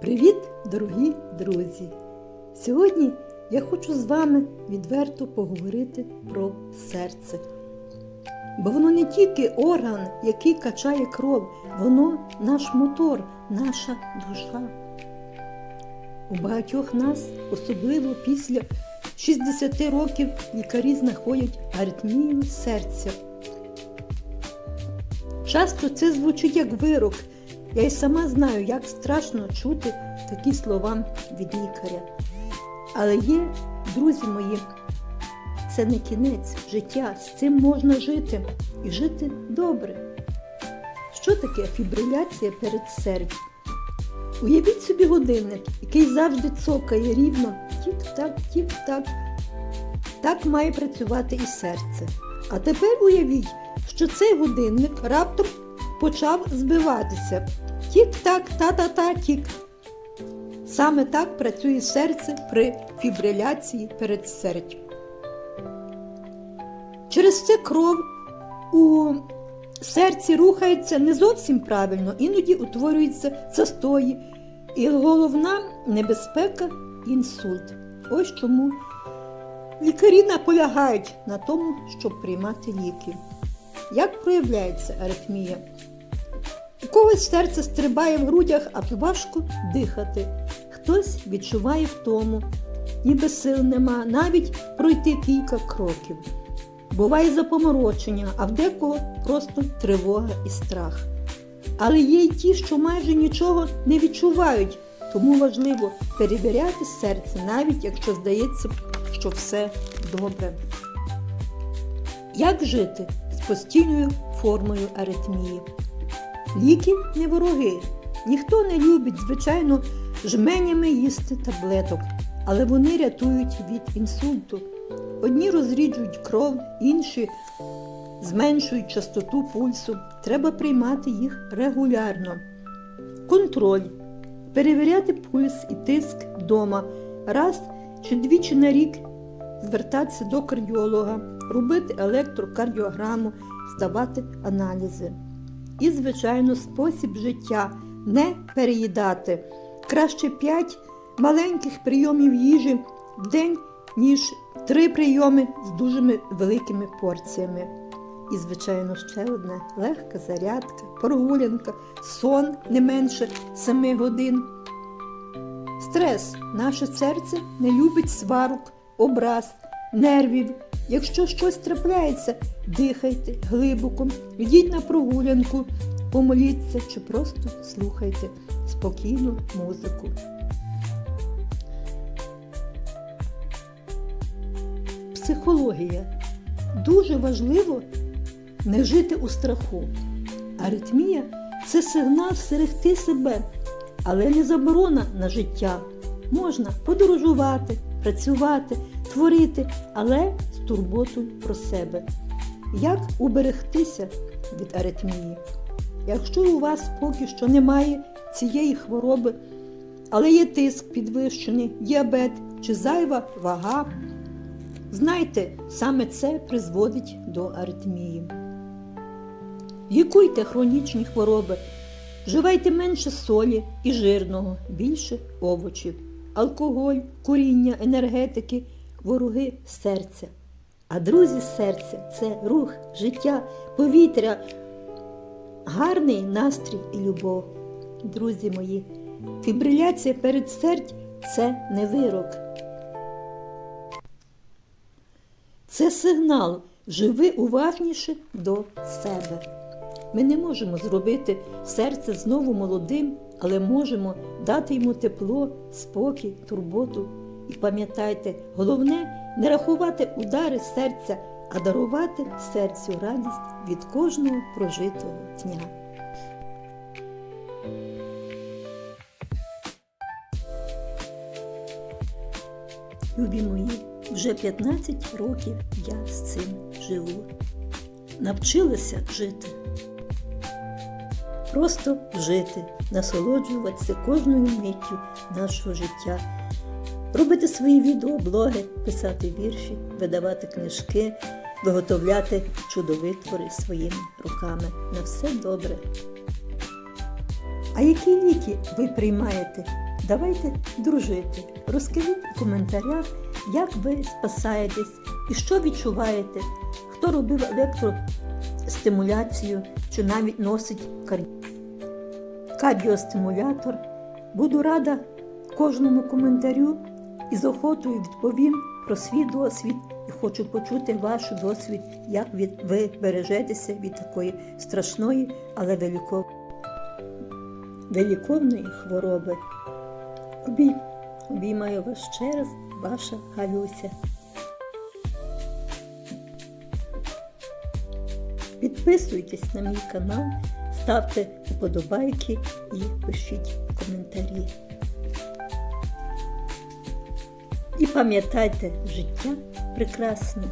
Привіт, дорогі друзі! Сьогодні я хочу з вами відверто поговорити про серце. Бо воно не тільки орган, який качає кров, воно наш мотор, наша душа. У багатьох нас, особливо після 60 років, лікарі знаходять аритмію серця. Часто це звучить як вирок. Я й сама знаю, як страшно чути такі слова від лікаря. Але є, друзі мої, це не кінець життя, з цим можна жити і жити добре. Що таке фібриляція перед серцем? Уявіть собі годинник, який завжди цокає рівно тік-так, тік-так. Так має працювати і серце. А тепер уявіть, що цей годинник раптом почав збиватися. Тік-так, та-та-та, тік. Саме так працює серце при фібриляції перед серцем. Через це кров у серці рухається не зовсім правильно, іноді утворюються застої. І головна небезпека інсульт. Ось чому лікарі наполягають на тому, щоб приймати ліки. Як проявляється аритмія? У когось серце стрибає в грудях, а важко дихати. Хтось відчуває втому, ніби сил нема, навіть пройти кілька кроків. Буває запоморочення, а в декого просто тривога і страх. Але є й ті, що майже нічого не відчувають, тому важливо перевіряти серце, навіть якщо здається, що все добре. Як жити постійною формою аритмії? Ліки не вороги. Ніхто не любить, звичайно, жменями їсти таблеток, але вони рятують від інсульту. Одні розріджують кров, інші зменшують частоту пульсу. Треба приймати їх регулярно. Контроль. Перевіряти пульс і тиск вдома. Раз чи двічі на рік звертатися до кардіолога, робити електрокардіограму, здавати аналізи. І, звичайно, спосіб життя не переїдати. Краще 5 маленьких прийомів їжі в день, ніж 3 прийоми з дуже великими порціями. І, звичайно, ще одне легка зарядка, прогулянка, сон не менше 7 годин. Стрес. Наше серце не любить сварок, образ, нервів. Якщо щось трапляється, дихайте глибоко, йдіть на прогулянку, помоліться чи просто слухайте спокійну музику. Психологія. Дуже важливо не жити у страху. Аритмія це сигнал стерегти себе, але не заборона на життя. Можна подорожувати, працювати, творити, але з турботою про себе. Як уберегтися від аритмії? Якщо у вас поки що немає цієї хвороби, але є тиск підвищений, діабет чи зайва вага, знайте, саме це призводить до аритмії. Лікуйте хронічні хвороби, вживайте менше солі і жирного, більше овочів, алкоголь, куріння, енергетики, вороги серця. А друзі серця це рух, життя, повітря, гарний настрій і любов. Друзі мої, фібриляція перед сердь це не вирок. Це сигнал живи уважніше до себе. Ми не можемо зробити серце знову молодим, але можемо дати йому тепло, спокій, турботу. І пам'ятайте, головне не рахувати удари серця, а дарувати серцю радість від кожного прожитого дня. Любі мої, вже 15 років я з цим живу. Навчилася жити. Просто жити, насолоджуватися кожною миттю нашого життя, робити свої відеоблоги, писати вірші, видавати книжки, виготовляти чудовитвори своїми руками. На все добре. А які ліки ви приймаєте Давайте дружити. Розкажіть у коментарях, як ви спасаєтесь і що відчуваєте, хто робив електростимуляцію чи навіть носить кар... кардіостимулятор. Буду рада кожному коментарю і з охотою відповім про свій досвід і хочу почути ваш досвід, як ви бережетеся від такої страшної, але великовної хвороби. Обій... Обіймаю вас ще раз, ваша Галюся. Підписуйтесь на мій канал, ставте вподобайки і пишіть коментарі. І пам'ятайте, життя прекрасне.